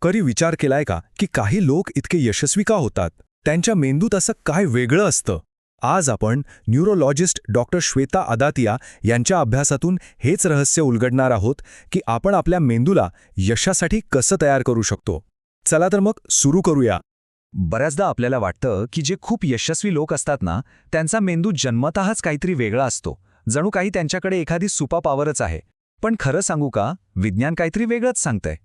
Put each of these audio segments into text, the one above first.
कधी विचार केलाय का की काही लोक इतके यशस्वी का होतात? त्यांच्या मेंदूत असं काय वेगळं असतं? आज आपण न्यूरोलॉजिस्ट डॉक्टर श्वेता आदातिया यांच्या अभ्यासातून हेच रहस्य उलगडणार आहोत की आपण आपल्या मेंदूला यशासाठी कसं तयार करू शकतो. चला तर मग सुरू करूया. बऱ्याचदा आपल्याला वाटतं की जे खूप यशस्वी लोक असतात ना त्यांचा मेंदू जन्मतःच काहीतरी वेगळा असतो. जणू काही त्यांच्याकडे एखादी सुपा पावरच आहे. पण खरं सांगू का? विज्ञान काहीतरी वेगळंच सांगतंय.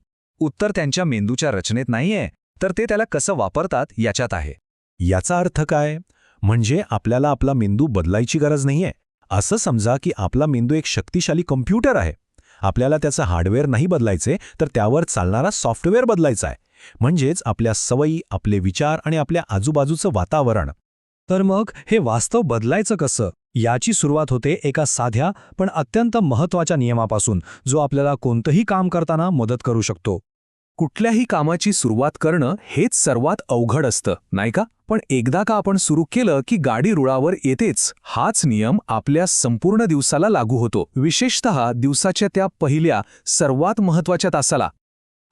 उत्तर त्यांच्या मेंदूच्या रचनेत नाहीये तर ते त्याला कसं वापरतात याच्यात आहे. याचा अर्थ काय? म्हणजे आपल्याला आपला मेंदू बदलायची गरज नाहीये. असं समजा की आपला मेंदू एक शक्तिशाली कम्प्युटर आहे. आपल्याला त्याचं हार्डवेअर नाही बदलायचे तर त्यावर चालणारा सॉफ्टवेअर बदलायचा आहे. म्हणजेच आपल्या सवयी आपले विचार आणि आपल्या आजूबाजूचं वातावरण. तर मग हे वास्तव बदलायचं कसं? याची सुरुवात होते एका साध्या पण अत्यंत महत्त्वाच्या नियमापासून जो आपल्याला कोणतंही काम करताना मदत करू शकतो. कुठल्याही कामाची सुरुवात करणं हेच सर्वात अवघड असतं नाही का? पण एकदा का आपण सुरू केलं की गाडी रुळावर येतेच हाच नियम आपल्या संपूर्ण दिवसाला लागू होतो. विशेषतः दिवसाच्या त्या पहिल्या सर्वात महत्त्वाच्या तासाला.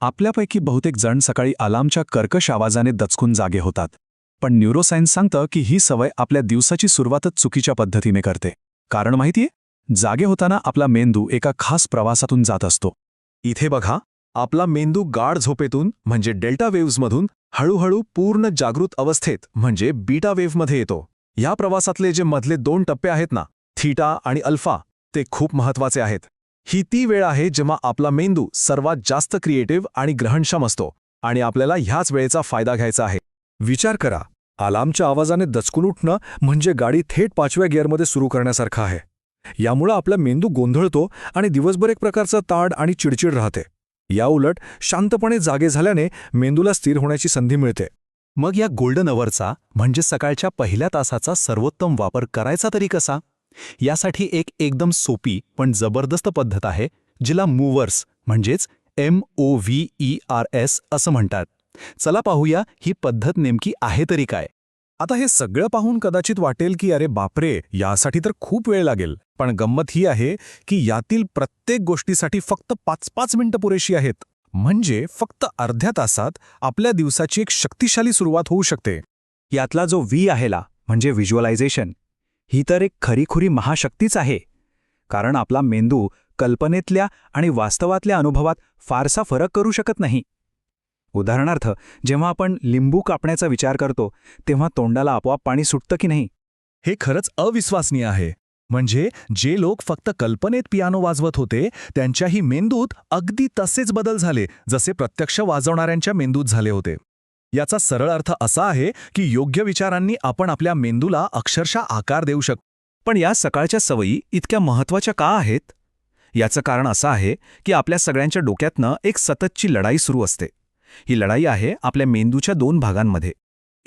आपल्यापैकी बहुतेक जण सकाळी अलार्मच्या कर्कश आवाजाने दचकून जागे होतात. पण न्यूरोसायन्स सांगतं की ही सवय आपल्या दिवसाची सुरुवातच चुकीच्या पद्धतीने करते. कारण माहितीये? जागे होताना आपला मेंदू एका खास प्रवासातून जात असतो. इथे बघा. आपला मेंदू गाढ झोपेतून म्हणजे डेल्टा वेव्हजमधून हळूहळू पूर्ण जागृत अवस्थेत म्हणजे बीटा वेव्हमध्ये येतो. या प्रवासातले जे मधले दोन टप्पे आहेत ना थीटा आणि अल्फा ते खूप महत्त्वाचे आहेत. ही ती वेळ आहे जेव्हा आपला मेंदू सर्वात जास्त क्रिएटिव्ह आणि ग्रहणक्षम असतो आणि आपल्याला ह्याच वेळेचा फायदा घ्यायचा आहे. विचार करा अलार्मच्या आवाजाने दचकून उठणं म्हणजे गाडी थेट पाचव्या गिअरमध्ये सुरू करण्यासारखं आहे. यामुळं आपला मेंदू गोंधळतो आणि दिवसभर एक प्रकारचा ताड आणि चिडचिड राहते. याउलट शांतपणे जागे झाल्याने मेंदूला स्थिर होण्याची संधी मिळते. मग या गोल्डन अवरचा म्हणजे सकाळच्या पहिल्या तासाचा सर्वोत्तम वापर करायचा तरी कसा? यासाठी एक एकदम सोपी पण जबरदस्त पद्धत आहे जिला मूव्हर्स म्हणजेच M O V E R S असं म्हणतात. चला पाहूया ही पद्धत नेमकी आहे तरी काय. आता हे सगळं पाहून कदाचित वाटेल की अरे बापरे यासाठी तर खूप वेळ लागेल. पण गंमत ही आहे की यातील प्रत्येक गोष्टीसाठी फक्त पाच पाच मिनिटं पुरेशी आहेत. म्हणजे फक्त अर्ध्या तासात आपल्या दिवसाची एक शक्तिशाली सुरुवात होऊ शकते. यातला जो व्ही आहेला म्हणजे व्हिज्युअलायझेशन ही तर एक खरीखुरी महाशक्तीच आहे. कारण आपला मेंदू कल्पनेतल्या आणि वास्तवातल्या अनुभवात फारसा फरक करू शकत नाही. उदाहरणार्थ जेव्हा आपण लिंबू कापण्याचा विचार करतो तेव्हा तोंडाला आपोआप पाणी सुटतं की नाही? हे खरंच अविश्वसनीय आहे. म्हणजे जे लोक फक्त कल्पनेत पियानो वाजवत होते त्यांच्याही मेंदूत अगदी तसेच बदल झाले जसे प्रत्यक्ष वाजवणाऱ्यांच्या मेंदूत झाले होते. याचा सरळ अर्थ असा आहे की योग्य विचारांनी आपण आपल्या मेंदूला अक्षरशः आकार देऊ शकतो पण या सकाळच्या सवयी इतक्या महत्त्वाच्या का आहेत? याचं कारण असं आहे की आपल्या सगळ्यांच्या डोक्यातनं एक सततची लढाई सुरू असते. ही लढाई आहे आपल्या मेंदूच्या दोन भागांमध्ये.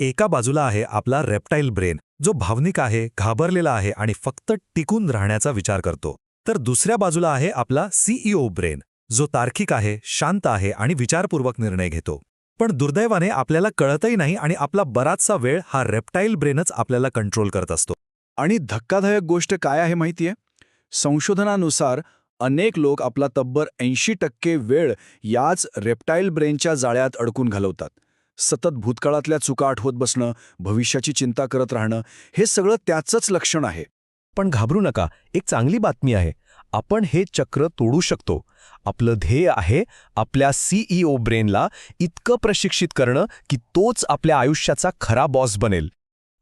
एका बाजूला आहे आपला रेप्टाईल ब्रेन जो भावनिक आहे घाबरलेला आहे आणि फक्त टिकून राहण्याचा विचार करतो. तर दुसऱ्या बाजूला आहे आपला सीईओ ब्रेन जो तार्किक आहे शांत आहे आणि विचारपूर्वक निर्णय घेतो. पण दुर्दैवाने आपल्याला कळतही नाही आणि आपला बराचसा वेळ हा रेप्टाईल ब्रेनच आपल्याला कंट्रोल करत असतो. आणि धक्कादायक गोष्ट काय आहे माहितीये? संशोधनानुसार अनेक लोक आपला तब्बर ऐंशी टक्के वेळ याच रेप्टाईल ब्रेनच्या जाळ्यात अडकून घालवतात. सतत भूतकाळातल्या चुका आठवत बसणं भविष्याची चिंता करत राहणं हे सगळं त्याचंच लक्षण आहे. पण घाबरू नका एक चांगली बातमी आहे. आपण हे चक्र तोडू शकतो. आपलं ध्येय आहे आपल्या सीईओ ब्रेनला इतकं प्रशिक्षित करणं की तोच आपल्या आयुष्याचा खरा बॉस बनेल.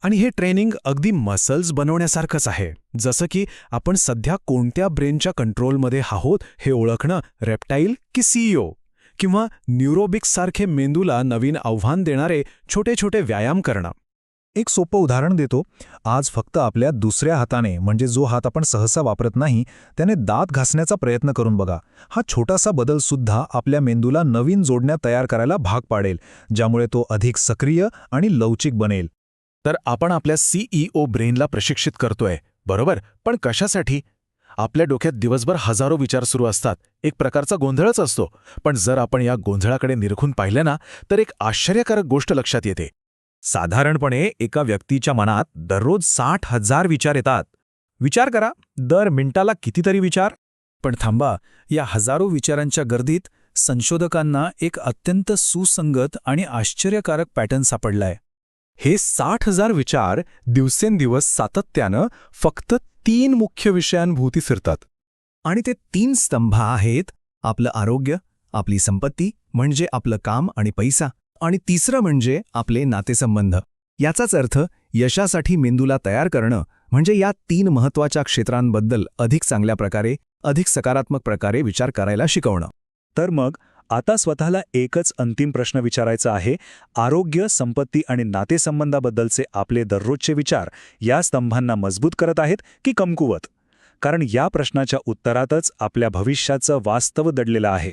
आणि हे ट्रेनिंग अगदी मसल्स बनवण्यासारखंच आहे. जसं की आपण सध्या कोणत्या ब्रेनच्या कंट्रोलमध्ये आहोत हे ओळखणं रेप्टाईल की सीईओ किंवा न्यूरोबिक्ससारखे मेंदूला नवीन आव्हान देणारे छोटे छोटे व्यायाम करणं. एक सोपं उदाहरण देतो. आज फक्त आपल्या दुसऱ्या हाताने म्हणजे जो हात आपण सहसा वापरत नाही त्याने दात घासण्याचा प्रयत्न करून बघा. हा छोटासा बदल सुद्धा आपल्या मेंदूला नवीन जोडण्या तयार करायला भाग पाडेल ज्यामुळे तो अधिक सक्रिय आणि लवचिक बनेल. तर आपण आपल्या सीईओ ब्रेनला प्रशिक्षित करतोय बरोबर? पण कशासाठी? आपल्या डोक्यात दिवसभर हजारो विचार सुरू असतात. एक प्रकारचा गोंधळच असतो. पण जर आपण या गोंधळाकडे निरखून पाहिलं ना तर एक आश्चर्यकारक गोष्ट लक्षात येते. साधारणपणे एका व्यक्तीच्या मनात दररोज साठ हजार विचार येतात. विचार करा. दर मिनिटाला कितीतरी विचार? पण थांबा. या हजारो विचारांच्या गर्दीत संशोधकांना एक अत्यंत सुसंगत आणि आश्चर्यकारक पॅटर्न सापडलाय. हे साठ हजार विचार दिवसेंदिवस सातत्यानं फक्त तीन मुख्य विषयांभोवती फिरतात. आणि ते तीन स्तंभ आहेत आपलं आरोग्य आपली संपत्ती म्हणजे आपलं काम आणि पैसा आणि तिसरं म्हणजे आपले नातेसंबंध. याचाच अर्थ यशासाठी मेंदूला तयार करणं म्हणजे या तीन महत्त्वाच्या क्षेत्रांबद्दल अधिक चांगल्या प्रकारे अधिक सकारात्मक प्रकारे विचार करायला शिकवणं. तर मग आता स्वतःला एकच अंतिम प्रश्न विचारायचा आहे आरोग्य संपत्ती आणि नातेसंबंधाबद्दलचे आपले दररोजचे विचार या स्तंभांना मजबूत करत आहेत की कमकुवत? कारण या प्रश्नाच्या उत्तरातच आपल्या भविष्याचं वास्तव दडलेलं आहे.